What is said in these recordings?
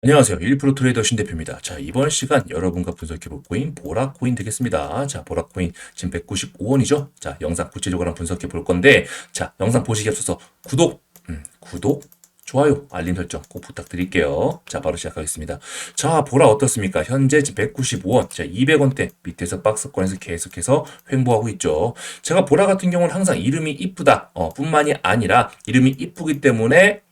안녕하세요. 1프로 트레이더 신 대표입니다. 자, 이번 시간 여러분과 분석해볼 코인 보라코인 되겠습니다. 자, 보라코인 지금 195원이죠? 자, 영상 구체적으로 분석해볼 건데, 자, 영상 보시기 앞서서 구독, 음, 구독, 좋아요, 알림 설정 꼭 부탁드릴게요. 자, 바로 시작하겠습니다. 자, 보라 어떻습니까? 현재 지금 195원, 자, 200원대 밑에서 박스권에서 계속해서 횡보하고 있죠. 제가 보라 같은 경우는 항상 이름이 이쁘다, 어, 뿐만이 아니라 이름이 이쁘기 때문에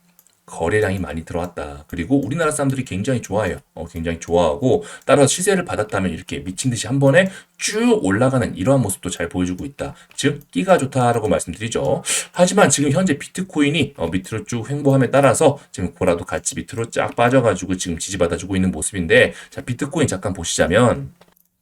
거래량이 많이 들어왔다. 그리고 우리나라 사람들이 굉장히 좋아해요. 어, 굉장히 좋아하고 따라서 시세를 받았다면 이렇게 미친 듯이 한 번에 쭉 올라가는 이러한 모습도 잘 보여주고 있다. 즉 끼가 좋다라고 말씀드리죠. 하지만 지금 현재 비트코인이 어, 밑으로 쭉 횡보함에 따라서 지금 보라도 같이 밑으로 쫙 빠져가지고 지금 지지받아주고 있는 모습인데 자 비트코인 잠깐 보시자면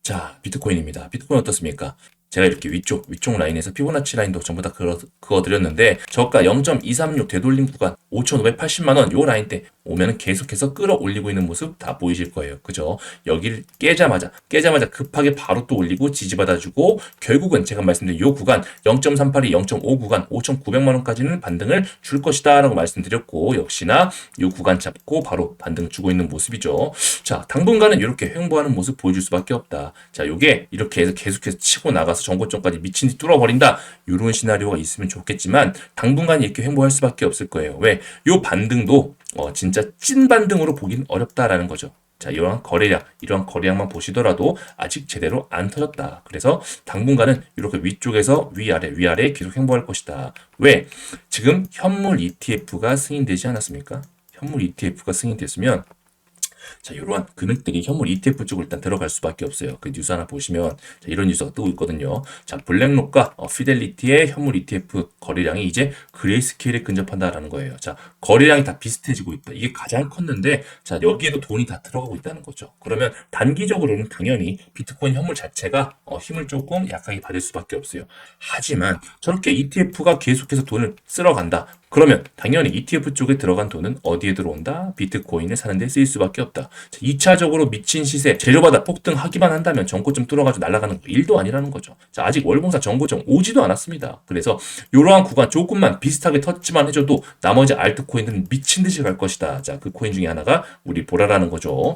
자 비트코인입니다. 비트코인 어떻습니까? 제가 이렇게 위쪽, 위쪽 라인에서 피보나치 라인도 전부 다 그어, 그어드렸는데 저가 0.236 되돌림 구간 5,580만원 요 라인 때 오면 계속해서 끌어올리고 있는 모습 다 보이실 거예요. 그죠? 여기를 깨자마자, 깨자마자 급하게 바로 또 올리고 지지받아주고 결국은 제가 말씀드린 요 구간 0.382, 0.5 구간 5,900만원까지는 반등을 줄 것이다 라고 말씀드렸고 역시나 요 구간 잡고 바로 반등 주고 있는 모습이죠. 자, 당분간은 이렇게 횡보하는 모습 보여줄 수밖에 없다. 자, 요게 이렇게 해서 계속해서 치고 나가 서 정고점까지 미친 듯이 뚫어버린다. 이런 시나리오가 있으면 좋겠지만 당분간 이렇게 횡보할 수밖에 없을 거예요. 왜? 요 반등도 어, 진짜 찐 반등으로 보긴 어렵다라는 거죠. 자, 이러한 거래량, 이러한 거래량만 보시더라도 아직 제대로 안 터졌다. 그래서 당분간은 이렇게 위쪽에서 위아래, 위아래 계속 행보할 것이다. 왜? 지금 현물 ETF가 승인되지 않았습니까? 현물 ETF가 승인됐으면 자, 이러한 금액들이 현물 ETF 쪽으로 일단 들어갈 수밖에 없어요. 그 뉴스 하나 보시면 자, 이런 뉴스가 뜨고 있거든요. 자, 블랙록과 어, 피델리티의 현물 ETF 거래량이 이제 그레이스케일에 근접한다라는 거예요. 자, 거래량이 다 비슷해지고 있다. 이게 가장 컸는데 자, 여기에도 돈이 다 들어가고 있다는 거죠. 그러면 단기적으로는 당연히 비트코인 현물 자체가 어, 힘을 조금 약하게 받을 수밖에 없어요. 하지만 저렇게 ETF가 계속해서 돈을 쓸어간다. 그러면 당연히 ETF 쪽에 들어간 돈은 어디에 들어온다? 비트코인을 사는데 쓰일 수밖에 없다. 2차적으로 미친 시세, 재료바다 폭등하기만 한다면 정고점 뚫어가지고 날아가는 거 일도 아니라는 거죠. 자, 아직 월봉사 정고점 오지도 않았습니다. 그래서 이러한 구간 조금만 비슷하게 터치만 해줘도 나머지 알트코인들은 미친 듯이 갈 것이다. 자, 그 코인 중에 하나가 우리 보라라는 거죠.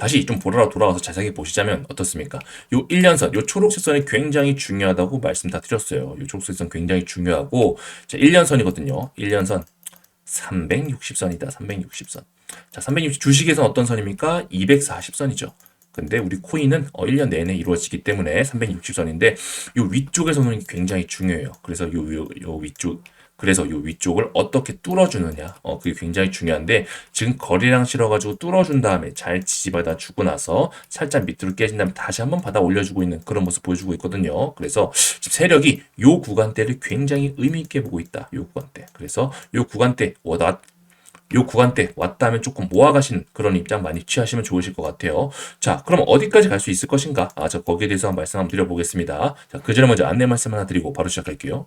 다시 좀 보라로 돌아와서 자세하게 보시자면 어떻습니까? 요 1년선, 요 초록색 선이 굉장히 중요하다고 말씀 다 드렸어요. 요 초록색 선 굉장히 중요하고, 자, 1년선이거든요. 1년선 360선이다. 360선. 자, 360 주식에선 어떤 선입니까? 240선이죠. 근데 우리 코인은 어 1년 내내 이루어지기 때문에 360선인데 요 위쪽에서는 굉장히 중요해요. 그래서 요, 요, 요 위쪽 그래서 이 위쪽을 어떻게 뚫어주느냐, 어, 그게 굉장히 중요한데, 지금 거리량 실어가지고 뚫어준 다음에 잘 지지받아 주고 나서 살짝 밑으로 깨진 다음에 다시 한번 받아 올려주고 있는 그런 모습 보여주고 있거든요. 그래서 지금 세력이 요 구간대를 굉장히 의미 있게 보고 있다. 요 구간대. 그래서 요 구간대, 워다, 요 구간대 왔다 하면 조금 모아가신 그런 입장 많이 취하시면 좋으실 것 같아요. 자, 그럼 어디까지 갈 수 있을 것인가? 아, 저 거기에 대해서 말씀 한번 드려보겠습니다. 자, 그 전에 먼저 안내 말씀 하나 드리고 바로 시작할게요.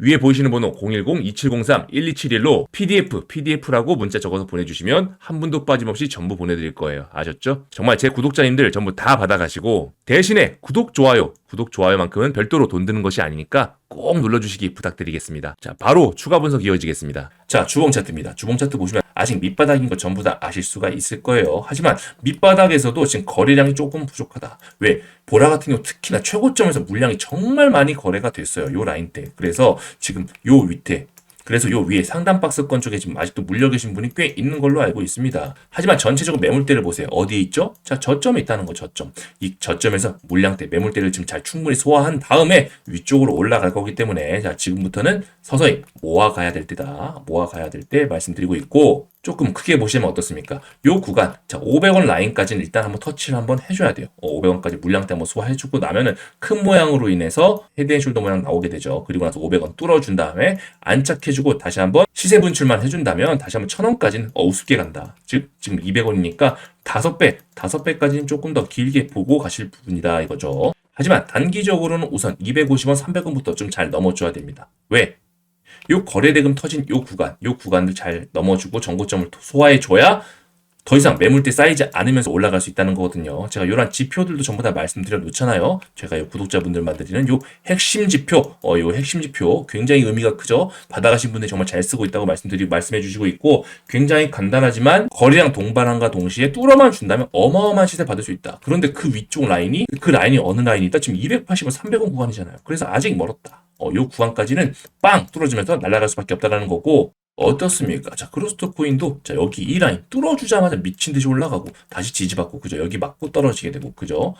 위에 보이시는 번호 010-2703-1271로 PDF, PDF라고 문자 적어서 보내주시면 한 분도 빠짐없이 전부 보내드릴 거예요. 아셨죠? 정말 제 구독자님들 전부 다 받아가시고 대신에 구독, 좋아요, 구독, 좋아요만큼은 별도로 돈 드는 것이 아니니까 꼭 눌러주시기 부탁드리겠습니다. 자, 바로 추가 분석 이어지겠습니다. 자, 주봉 차트입니다. 주봉 차트 보시면 아직 밑바닥인 거 전부 다 아실 수가 있을 거예요. 하지만 밑바닥에서도 지금 거래량이 조금 부족하다. 왜? 보라 같은 경우 특히나 최고점에서 물량이 정말 많이 거래가 됐어요. 요 라인 때. 그래서 지금 요 밑에 그래서 요 위에 상단 박스권 쪽에 지금 아직도 물려 계신 분이 꽤 있는 걸로 알고 있습니다. 하지만 전체적으로 매물대를 보세요. 어디에 있죠? 자, 저점에 있다는 거, 저점. 이 저점에서 물량대, 매물대를 지금 잘 충분히 소화한 다음에 위쪽으로 올라갈 거기 때문에 자, 지금부터는 서서히 모아가야 될 때다. 모아가야 될 때 말씀드리고 있고 조금 크게 보시면 어떻습니까? 요 구간, 자, 500원 라인까지는 일단 한번 터치를 한번 해줘야 돼요. 어, 500원까지 물량대 한번 소화해주고 나면은 큰 모양으로 인해서 헤드앤숄더 모양 나오게 되죠. 그리고 나서 500원 뚫어준 다음에 안착해주고 다시 한번 시세 분출만 해준다면 다시 한번 1000원까지는 어, 우습게 간다. 즉, 지금 200원이니까 5배, 5배까지는 조금 더 길게 보고 가실 부분이다 이거죠. 하지만 단기적으로는 우선 250원, 300원부터 좀 잘 넘어줘야 됩니다. 왜? 요 거래대금 터진 요 구간, 요 구간을 잘 넘어주고 정고점을 소화해줘야 더 이상 매물대 쌓이지 않으면서 올라갈 수 있다는 거거든요. 제가 이런 지표들도 전부 다 말씀드려 놓잖아요. 제가 요 구독자분들만 드리는 요 핵심 지표, 어, 요 핵심 지표 굉장히 의미가 크죠. 받아가신 분들이 정말 잘 쓰고 있다고 말씀드리고 말씀해 주시고 있고 굉장히 간단하지만 거래량 동반함과 동시에 뚫어만 준다면 어마어마한 시세 받을 수 있다. 그런데 그 위쪽 라인이 그 라인이 어느 라인이다? 지금 280원, 300원 구간이잖아요. 그래서 아직 멀었다. 어, 요 구간까지는 빵 뚫어주면서 날아갈 수밖에 없다라는 거고 어떻습니까? 자, 크로스토 코인도 자, 여기 이 라인 뚫어주자마자 미친 듯이 올라가고 다시 지지받고 그죠? 여기 맞고 떨어지게 되고 그죠?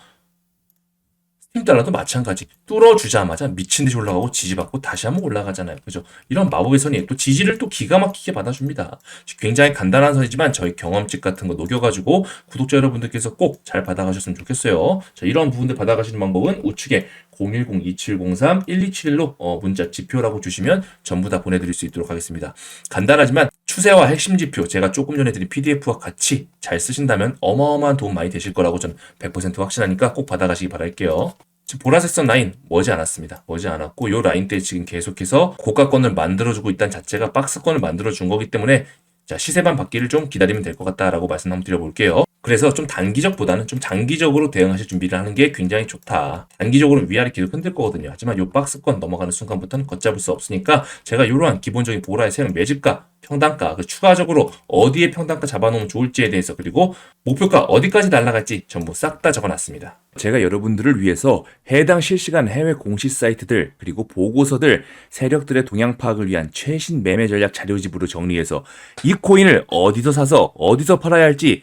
달러도 마찬가지 뚫어주자마자 미친 듯이 올라가고 지지받고 다시 한번 올라가잖아요. 그죠? 이런 마법의 선이 또 지지를 또 기가 막히게 받아줍니다. 굉장히 간단한 선이지만 저희 경험칙 같은 거 녹여가지고 구독자 여러분들께서 꼭 잘 받아가셨으면 좋겠어요. 자, 이런 부분들 받아가시는 방법은 우측에 010-2703-1271로 어, 문자 지표라고 주시면 전부 다 보내드릴 수 있도록 하겠습니다. 간단하지만 추세와 핵심 지표 제가 조금 전에 드린 PDF와 같이 잘 쓰신다면 어마어마한 도움 많이 되실 거라고 저는 100% 확신하니까 꼭 받아가시기 바랄게요. 지금 보라색 선 라인 머지 않았습니다. 머지 않았고 요 라인 때 지금 계속해서 고가권을 만들어주고 있다는 자체가 박스권을 만들어준 거기 때문에 자 시세만 받기를 좀 기다리면 될 것 같다라고 말씀 한번 드려볼게요. 그래서 좀 단기적보다는 좀 장기적으로 대응하실 준비를 하는 게 굉장히 좋다. 단기적으로 위아래 계속 흔들 거거든요. 하지만 요 박스권 넘어가는 순간부터는 걷잡을 수 없으니까 제가 이러한 기본적인 보라의 세운 매집가, 평단가, 그 추가적으로 어디에 평단가 잡아놓으면 좋을지에 대해서 그리고 목표가 어디까지 날아갈지 전부 싹 다 적어놨습니다. 제가 여러분들을 위해서 해당 실시간 해외 공시 사이트들 그리고 보고서들 세력들의 동향 파악을 위한 최신 매매 전략 자료집으로 정리해서 이 코인을 어디서 사서 어디서 팔아야 할지